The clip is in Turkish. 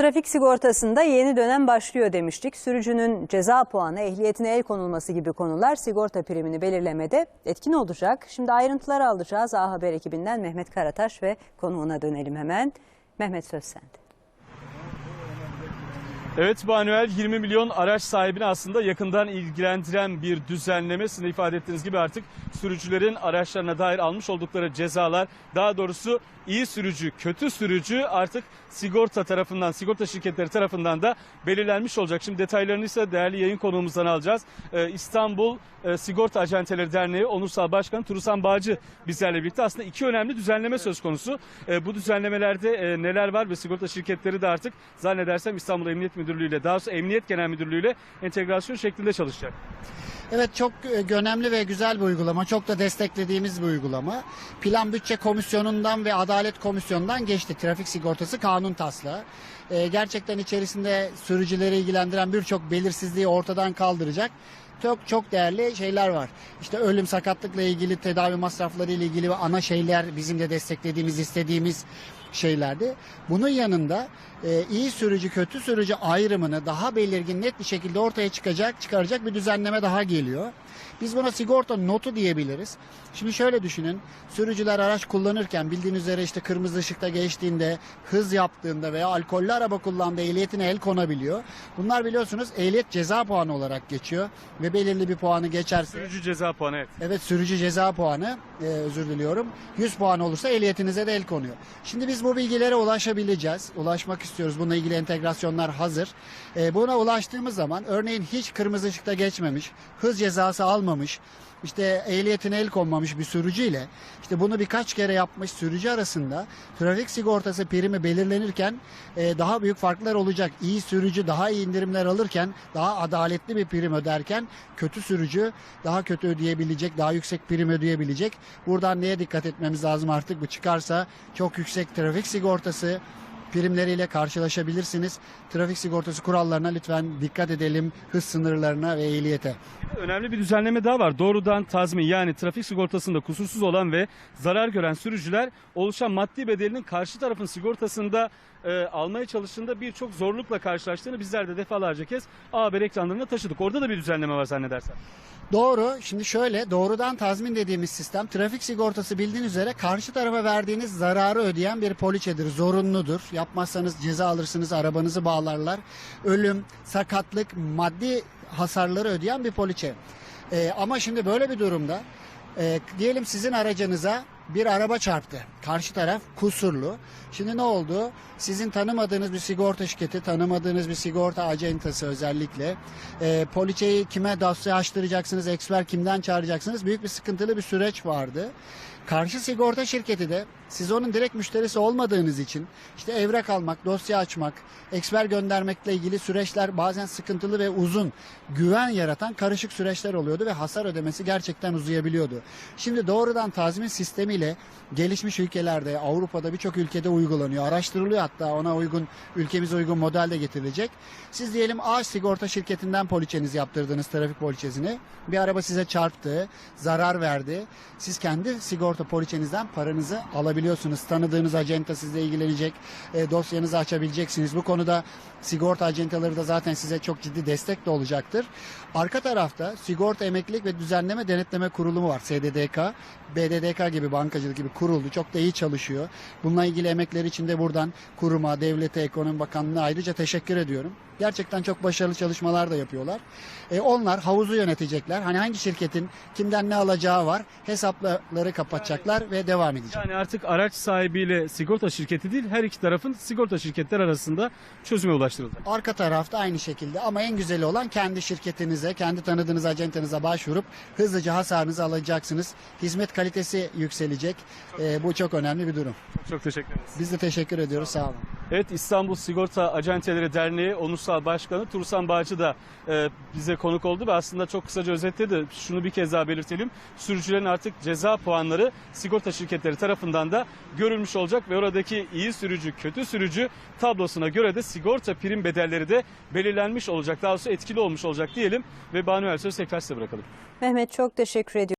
Trafik sigortasında yeni dönem başlıyor demiştik. Sürücünün ceza puanı, ehliyetine el konulması gibi konular sigorta primini belirlemede etkin olacak. Şimdi ayrıntıları alacağız. A Haber ekibinden Mehmet Karataş ve konuğuna dönelim hemen. Mehmet söz sende. Evet Manuel 20 milyon araç sahibini aslında yakından ilgilendiren bir düzenleme. Sizin de ifade ettiğiniz gibi artık sürücülerin araçlarına dair almış oldukları cezalar daha doğrusu iyi sürücü, kötü sürücü artık sigorta tarafından, sigorta şirketleri tarafından da belirlenmiş olacak. Şimdi detaylarını ise değerli yayın konuğumuzdan alacağız. Ee, İstanbul e, Sigorta Acenteleri Derneği Onursal Başkanı Turusan Bağcı bizlerle birlikte. Aslında iki önemli düzenleme söz konusu. Ee, bu düzenlemelerde e, neler var ve sigorta şirketleri de artık zannedersem İstanbul Emniyet Müdürlüğü ile daha doğrusu Emniyet Genel Müdürlüğü ile entegrasyon şeklinde çalışacak. Evet çok e, önemli ve güzel bir uygulama. Çok da desteklediğimiz bir uygulama. Plan Bütçe Komisyonu'ndan ve Adalet Komisyonu'ndan geçti. Trafik sigortası kanun taslağı. E, gerçekten içerisinde sürücüleri ilgilendiren birçok belirsizliği ortadan kaldıracak. Çok çok değerli şeyler var. İşte ölüm sakatlıkla ilgili tedavi masrafları ile ilgili ana şeyler bizim de desteklediğimiz istediğimiz şeylerdi. Bunun yanında e, iyi sürücü kötü sürücü ayrımını daha belirgin net bir şekilde ortaya çıkacak çıkaracak bir düzenleme daha geliyor. Biz buna sigorta notu diyebiliriz. Şimdi şöyle düşünün. Sürücüler araç kullanırken bildiğiniz üzere işte kırmızı ışıkta geçtiğinde, hız yaptığında veya alkollü araba kullandığı ehliyetine el konabiliyor. Bunlar biliyorsunuz ehliyet ceza puanı olarak geçiyor ve belirli bir puanı geçerse Sürücü ceza puanı evet. Evet sürücü ceza puanı e, özür diliyorum. 100 puan olursa ehliyetinize de el konuyor. Şimdi biz bu bilgilere ulaşabileceğiz. Ulaşmak istiyoruz. Bununla ilgili entegrasyonlar hazır. E, buna ulaştığımız zaman örneğin hiç kırmızı ışıkta geçmemiş, hız cezası almamış, işte ehliyetine el konmamış bir sürücüyle işte bunu birkaç kere yapmış sürücü arasında trafik sigortası primi belirlenirken e, daha büyük farklar olacak. İyi sürücü daha iyi indirimler alırken daha adaletli bir prim öderken kötü sürücü daha kötü ödeyebilecek, daha yüksek prim ödeyebilecek. Buradan neye dikkat etmemiz lazım artık bu çıkarsa çok yüksek trafik sigortası primleriyle karşılaşabilirsiniz. Trafik sigortası kurallarına lütfen dikkat edelim. Hız sınırlarına ve ehliyete. Önemli bir düzenleme daha var. Doğrudan tazmin yani trafik sigortasında kusursuz olan ve zarar gören sürücüler oluşan maddi bedelinin karşı tarafın sigortasında e, almaya çalıştığında birçok zorlukla karşılaştığını bizler de defalarca kez A Haber ekranlarına taşıdık. Orada da bir düzenleme var zannedersen. Doğru. Şimdi şöyle doğrudan tazmin dediğimiz sistem trafik sigortası bildiğiniz üzere karşı tarafa verdiğiniz zararı ödeyen bir poliçedir. Zorunludur. Yapmazsanız ceza alırsınız, arabanızı bağlarlar. Ölüm, sakatlık, maddi hasarları ödeyen bir poliçe. Ee, ama şimdi böyle bir durumda e, diyelim sizin aracınıza bir araba çarptı. Karşı taraf kusurlu. Şimdi ne oldu? Sizin tanımadığınız bir sigorta şirketi, tanımadığınız bir sigorta acentası özellikle. E, poliçeyi kime dosya açtıracaksınız, eksper kimden çağıracaksınız? Büyük bir sıkıntılı bir süreç vardı. Karşı sigorta şirketi de siz onun direkt müşterisi olmadığınız için işte evrak almak, dosya açmak, eksper göndermekle ilgili süreçler bazen sıkıntılı ve uzun, güven yaratan karışık süreçler oluyordu ve hasar ödemesi gerçekten uzayabiliyordu. Şimdi doğrudan tazmin sistemiyle gelişmiş ülkelerde, Avrupa'da birçok ülkede uygulanıyor. Araştırılıyor hatta ona uygun, ülkemize uygun model de getirilecek. Siz diyelim A sigorta şirketinden poliçenizi yaptırdınız, trafik poliçesini. Bir araba size çarptı, zarar verdi. Siz kendi sigorta poliçenizden paranızı alabiliyorsunuz. Tanıdığınız acenta sizle ilgilenecek, e, dosyanızı açabileceksiniz. Bu konuda sigorta acentaları da zaten size çok ciddi destek de olacaktır. Arka tarafta sigorta emeklilik ve düzenleme denetleme kurulumu var SDDK. BDDK gibi bankacılık gibi kuruldu. Çok da iyi çalışıyor. Bununla ilgili emekler için de buradan kuruma, devlete, ekonomi bakanlığına ayrıca teşekkür ediyorum. Gerçekten çok başarılı çalışmalar da yapıyorlar. E, onlar havuzu yönetecekler. Hani hangi şirketin kimden ne alacağı var. Hesapları kapatacaklar ve devam edecek. Yani artık araç sahibiyle sigorta şirketi değil her iki tarafın sigorta şirketler arasında çözüme ulaştırıldı. Arka tarafta aynı şekilde ama en güzeli olan kendi şirketinize, kendi tanıdığınız acentanıza başvurup hızlıca hasarınızı alacaksınız. Hizmet kalitesi yükselecek. Ee, bu çok önemli bir durum. Çok, çok teşekkür ederiz. Biz de teşekkür ediyoruz. Sağ olun. Evet İstanbul Sigorta Acenteleri Derneği Onursal Başkanı Tursan Bağcı da e, bize konuk oldu ve aslında çok kısaca özetledi. Şunu bir kez daha belirtelim. Sürücülerin artık ceza puanları sigorta şirketleri tarafından da görülmüş olacak ve oradaki iyi sürücü, kötü sürücü tablosuna göre de sigorta prim bedelleri de belirlenmiş olacak. Daha doğrusu etkili olmuş olacak diyelim ve Banuel söz tekrar size bırakalım. Mehmet çok teşekkür ediyorum.